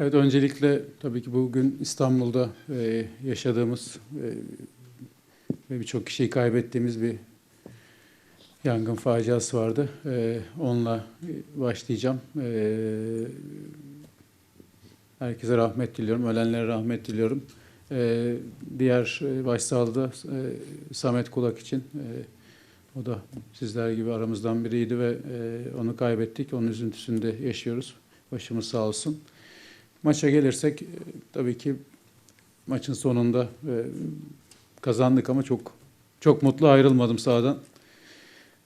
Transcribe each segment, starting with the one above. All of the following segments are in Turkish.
Evet öncelikle tabii ki bugün İstanbul'da e, yaşadığımız e, ve birçok kişiyi kaybettiğimiz bir yangın faciası vardı. E, onunla başlayacağım. E, herkese rahmet diliyorum, ölenlere rahmet diliyorum. E, diğer e, başsağlığı e, Samet Kulak için e, o da sizler gibi aramızdan biriydi ve e, onu kaybettik. Onun üzüntüsünde yaşıyoruz. Başımız sağ olsun. Maça gelirsek e, tabii ki maçın sonunda e, kazandık ama çok çok mutlu ayrılmadım sahadan.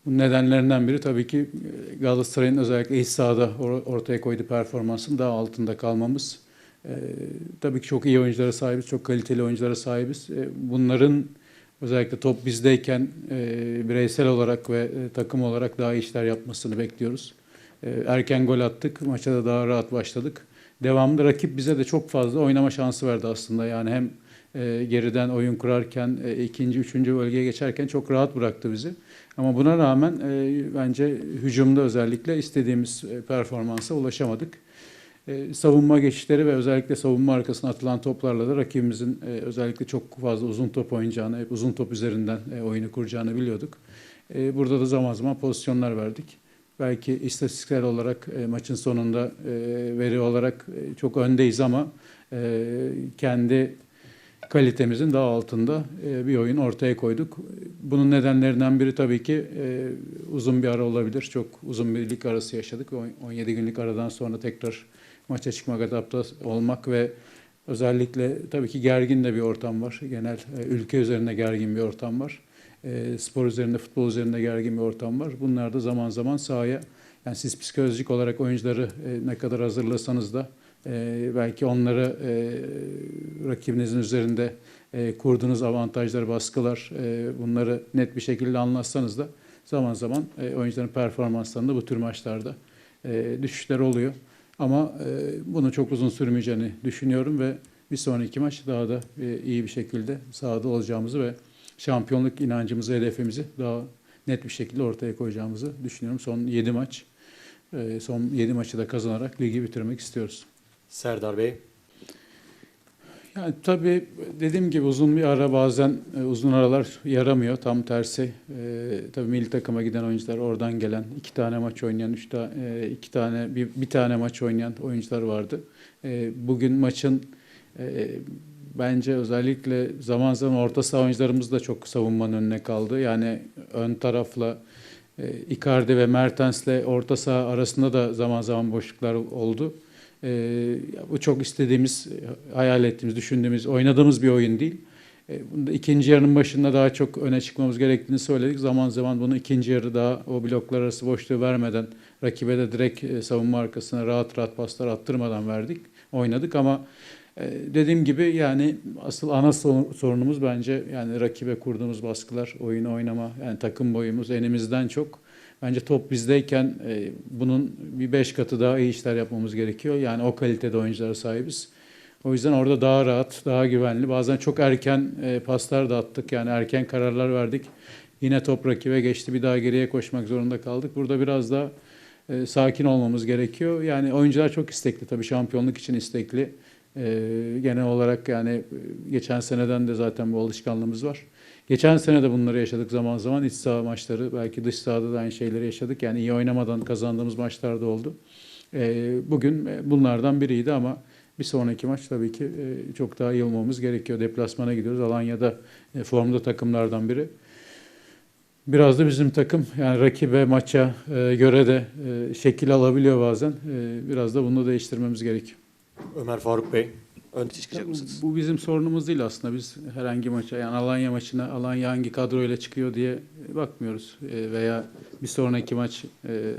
Bunun nedenlerinden biri tabii ki e, Galatasaray'ın özellikle iç sahada or- ortaya koyduğu performansın daha altında kalmamız. Tabii ki çok iyi oyunculara sahibiz, çok kaliteli oyunculara sahibiz. Bunların özellikle top bizdeyken bireysel olarak ve takım olarak daha iyi işler yapmasını bekliyoruz. Erken gol attık, maça da daha rahat başladık. Devamında rakip bize de çok fazla oynama şansı verdi aslında. Yani hem e, geriden oyun kurarken, e, ikinci, üçüncü bölgeye geçerken çok rahat bıraktı bizi. Ama buna rağmen e, bence hücumda özellikle istediğimiz e, performansa ulaşamadık. E, savunma geçişleri ve özellikle savunma arkasına atılan toplarla da rakibimizin e, özellikle çok fazla uzun top oynayacağını, hep uzun top üzerinden e, oyunu kuracağını biliyorduk. E, burada da zaman zaman pozisyonlar verdik. Belki istatistiksel olarak e, maçın sonunda e, veri olarak e, çok öndeyiz ama e, kendi kalitemizin daha altında e, bir oyun ortaya koyduk. Bunun nedenlerinden biri tabii ki e, uzun bir ara olabilir. Çok uzun bir lig arası yaşadık. On- 17 günlük aradan sonra tekrar maça çıkmak, adapte olmak ve özellikle tabii ki gergin de bir ortam var. Genel e, ülke üzerinde gergin bir ortam var. E, spor üzerinde, futbol üzerinde gergin bir ortam var. Bunlar da zaman zaman sahaya, yani siz psikolojik olarak oyuncuları e, ne kadar hazırlasanız da e, belki onları rakibinizin üzerinde kurduğunuz avantajlar, baskılar, bunları net bir şekilde anlatsanız da zaman zaman oyuncuların performanslarında bu tür maçlarda düşüşler oluyor. Ama bunu çok uzun sürmeyeceğini düşünüyorum ve bir sonraki maç daha da iyi bir şekilde sahada olacağımızı ve şampiyonluk inancımızı, hedefimizi daha net bir şekilde ortaya koyacağımızı düşünüyorum. Son 7 maç, e, son 7 maçı da kazanarak ligi bitirmek istiyoruz. Serdar Bey, Yani tabii dediğim gibi uzun bir ara bazen e, uzun aralar yaramıyor. Tam tersi. E, tabii milli takıma giden oyuncular oradan gelen iki tane maç oynayan, üç tane, iki tane bir, bir tane maç oynayan oyuncular vardı. E, bugün maçın e, bence özellikle zaman zaman orta saha oyuncularımız da çok savunmanın önüne kaldı. Yani ön tarafla e, Icardi ve Mertens'le orta saha arasında da zaman zaman boşluklar oldu. Ya bu çok istediğimiz, hayal ettiğimiz, düşündüğümüz, oynadığımız bir oyun değil. Ee, bunda ikinci yarının başında daha çok öne çıkmamız gerektiğini söyledik. Zaman zaman bunu ikinci yarı daha o bloklar arası boşluğu vermeden, rakibe de direkt e, savunma arkasına rahat rahat paslar attırmadan verdik, oynadık ama e, dediğim gibi yani asıl ana sorun- sorunumuz bence yani rakibe kurduğumuz baskılar, oyun oynama, yani takım boyumuz enimizden çok Bence top bizdeyken e, bunun bir beş katı daha iyi işler yapmamız gerekiyor. Yani o kalitede oyunculara sahibiz. O yüzden orada daha rahat, daha güvenli. Bazen çok erken e, paslar da attık. Yani erken kararlar verdik. Yine top rakibe geçti. Bir daha geriye koşmak zorunda kaldık. Burada biraz daha e, sakin olmamız gerekiyor. Yani oyuncular çok istekli tabii şampiyonluk için istekli. E, genel olarak yani e, geçen seneden de zaten bu alışkanlığımız var. Geçen sene de bunları yaşadık zaman zaman. İç saha maçları, belki dış sahada da aynı şeyleri yaşadık. Yani iyi oynamadan kazandığımız maçlar da oldu. Ee, bugün bunlardan biriydi ama bir sonraki maç tabii ki e, çok daha iyi olmamız gerekiyor. Deplasmana gidiyoruz. Alanya'da e, formda takımlardan biri. Biraz da bizim takım yani rakibe maça e, göre de e, şekil alabiliyor bazen. E, biraz da bunu değiştirmemiz gerekiyor. Ömer Faruk Bey, önde çıkacak Bu, mısınız? bu bizim sorunumuz değil aslında. Biz herhangi maça yani Alanya maçına Alanya hangi kadroyla çıkıyor diye bakmıyoruz. E, veya bir sonraki maç e,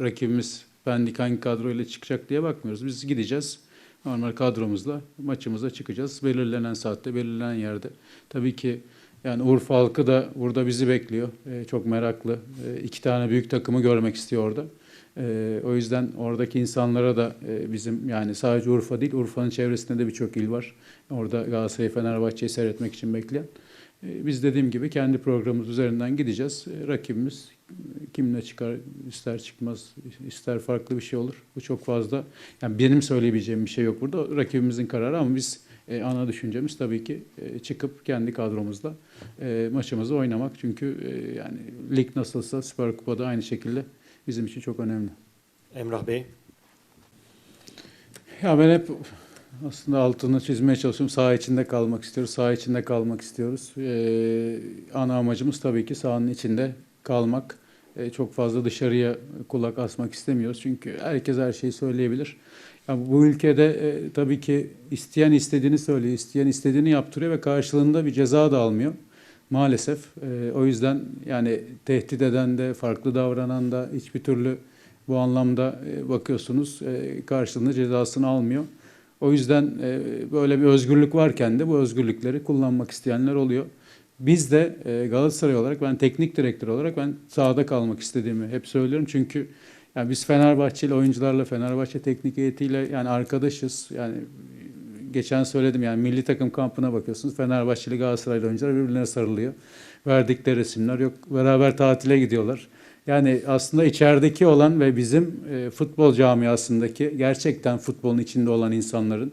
rakibimiz Pendik hangi kadroyla çıkacak diye bakmıyoruz. Biz gideceğiz. Normal kadromuzla maçımıza çıkacağız. Belirlenen saatte, belirlenen yerde. Tabii ki yani Urfa halkı da burada bizi bekliyor. E, çok meraklı. E, iki tane büyük takımı görmek istiyor orada. Ee, o yüzden oradaki insanlara da e, bizim yani sadece Urfa değil Urfa'nın çevresinde de birçok il var. Orada Galatasaray Fenerbahçe'yi seyretmek için bekleyen. Ee, biz dediğim gibi kendi programımız üzerinden gideceğiz. Ee, rakibimiz kimle çıkar ister çıkmaz ister farklı bir şey olur. Bu çok fazla yani benim söyleyebileceğim bir şey yok burada. Rakibimizin kararı ama biz e, ana düşüncemiz tabii ki e, çıkıp kendi kadromuzla e, maçımızı oynamak. Çünkü e, yani lig nasılsa Süper Kupa'da aynı şekilde bizim için çok önemli. Emrah Bey, Ya ben hep aslında altını çizmeye çalışıyorum. Saha içinde kalmak istiyoruz. Saha içinde kalmak istiyoruz. Ee, ana amacımız tabii ki sahanın içinde kalmak. Ee, çok fazla dışarıya kulak asmak istemiyoruz. Çünkü herkes her şeyi söyleyebilir. Ya bu ülkede e, tabii ki isteyen istediğini söylüyor, isteyen istediğini yaptırıyor ve karşılığında bir ceza da almıyor. Maalesef. Ee, o yüzden yani tehdit eden de, farklı davranan da hiçbir türlü bu anlamda e, bakıyorsunuz e, karşılığında cezasını almıyor. O yüzden e, böyle bir özgürlük varken de bu özgürlükleri kullanmak isteyenler oluyor. Biz de e, Galatasaray olarak ben teknik direktör olarak ben sahada kalmak istediğimi hep söylüyorum. Çünkü yani biz Fenerbahçeli oyuncularla, Fenerbahçe teknik heyetiyle yani arkadaşız. Yani geçen söyledim yani milli takım kampına bakıyorsunuz. Fenerbahçeli Galatasaraylı oyuncular birbirlerine sarılıyor. Verdikleri resimler yok. Beraber tatile gidiyorlar. Yani aslında içerideki olan ve bizim e, futbol camiasındaki gerçekten futbolun içinde olan insanların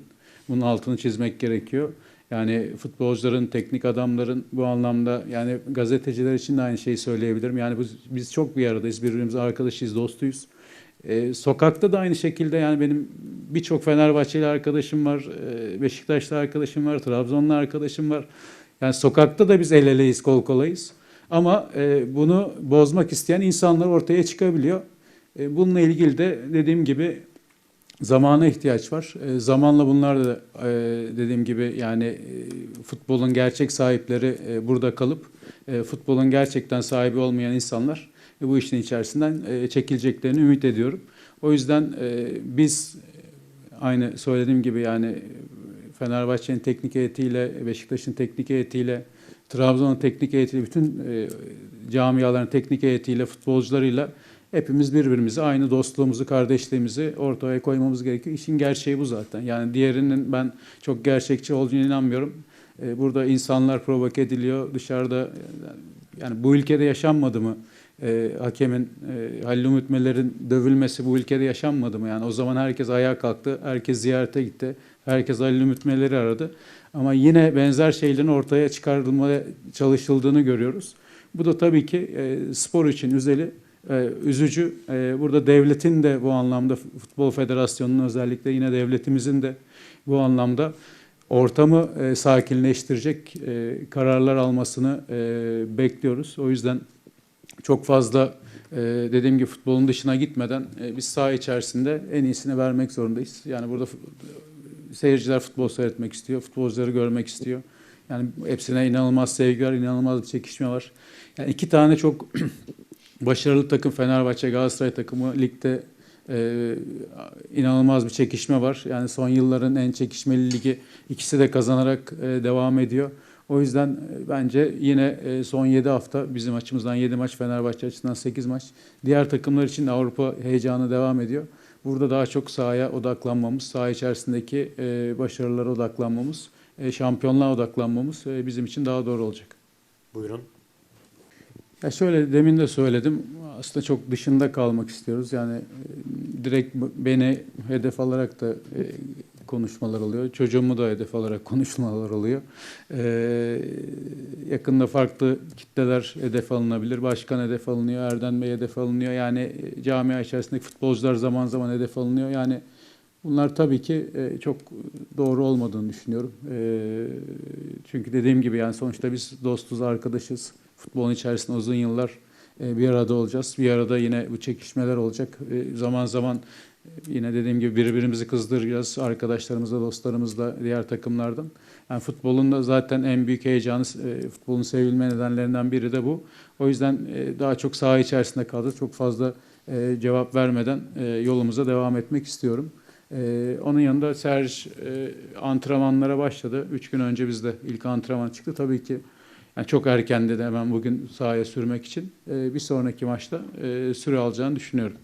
bunun altını çizmek gerekiyor. Yani futbolcuların, teknik adamların bu anlamda yani gazeteciler için de aynı şeyi söyleyebilirim. Yani biz, biz çok bir aradayız, birbirimize arkadaşıyız, dostuyuz. E, sokakta da aynı şekilde yani benim birçok Fenerbahçeli arkadaşım var, e, Beşiktaşlı arkadaşım var, Trabzonlu arkadaşım var. Yani sokakta da biz el eleyiz, kol kolayız. Ama e, bunu bozmak isteyen insanlar ortaya çıkabiliyor. E, bununla ilgili de dediğim gibi zamana ihtiyaç var. E, zamanla bunlar da e, dediğim gibi yani e, futbolun gerçek sahipleri e, burada kalıp e, futbolun gerçekten sahibi olmayan insanlar bu işin içerisinden e, çekileceklerini ümit ediyorum. O yüzden e, biz e, aynı söylediğim gibi yani Fenerbahçe'nin teknik heyetiyle, Beşiktaş'ın teknik heyetiyle, Trabzon'un teknik heyetiyle, bütün camiaların teknik heyetiyle, futbolcularıyla hepimiz birbirimizi, aynı dostluğumuzu, kardeşliğimizi ortaya koymamız gerekiyor. İşin gerçeği bu zaten. Yani diğerinin ben çok gerçekçi olduğunu inanmıyorum. Burada insanlar provoke ediliyor. Dışarıda yani bu ülkede yaşanmadı mı? E, hakemin, e, Halil Umut Meler'in dövülmesi bu ülkede yaşanmadı mı? Yani o zaman herkes ayağa kalktı, herkes ziyarete gitti, herkes Halil Umut Meler'i aradı. Ama yine benzer şeylerin ortaya çıkarılmaya çalışıldığını görüyoruz. Bu da tabii ki e, spor için üzeli, e, üzücü. E, burada devletin de bu anlamda Futbol Federasyonu'nun özellikle yine devletimizin de bu anlamda ortamı e, sakinleştirecek e, kararlar almasını e, bekliyoruz. O yüzden çok fazla e, dediğim gibi futbolun dışına gitmeden e, biz saha içerisinde en iyisini vermek zorundayız. Yani burada seyirciler futbol seyretmek istiyor, futbolcuları görmek istiyor. Yani hepsine inanılmaz sevgi var, inanılmaz bir çekişme var. Yani iki tane çok başarılı takım Fenerbahçe, Galatasaray takımı ligde e, inanılmaz bir çekişme var. Yani son yılların en çekişmeli ligi ikisi de kazanarak e, devam ediyor. O yüzden e, bence yine e, son 7 hafta bizim açımızdan 7 maç, Fenerbahçe açısından 8 maç. Diğer takımlar için de Avrupa heyecanı devam ediyor. Burada daha çok sahaya odaklanmamız, saha içerisindeki e, başarılara odaklanmamız, şampiyonluğa odaklanmamız bizim için daha doğru olacak. buyurun. Ya şöyle demin de söyledim. Aslında çok dışında kalmak istiyoruz. Yani direkt beni hedef alarak da konuşmalar oluyor. Çocuğumu da hedef alarak konuşmalar oluyor. E, yakında farklı kitleler hedef alınabilir. Başkan hedef alınıyor, Erden Bey hedef alınıyor. Yani e, camia içerisindeki futbolcular zaman zaman hedef alınıyor. Yani bunlar tabii ki e, çok doğru olmadığını düşünüyorum. E, çünkü dediğim gibi yani sonuçta biz dostuz, arkadaşız. Futbolun içerisinde uzun yıllar bir arada olacağız. Bir arada yine bu çekişmeler olacak. E, Zaman zaman e, yine dediğim gibi birbirimizi kızdıracağız. Arkadaşlarımızla, dostlarımızla, diğer takımlardan. Yani futbolun da zaten en büyük heyecanı, e, futbolun sevilme nedenlerinden biri de bu. O yüzden e, daha çok saha içerisinde kaldı. Çok fazla e, cevap vermeden e, yolumuza devam etmek istiyorum. E, onun yanında Serge e, antrenmanlara başladı. Üç gün önce bizde ilk antrenman çıktı. Tabii ki yani çok erken de hemen bugün sahaya sürmek için e, bir sonraki maçta e, süre alacağını düşünüyorum.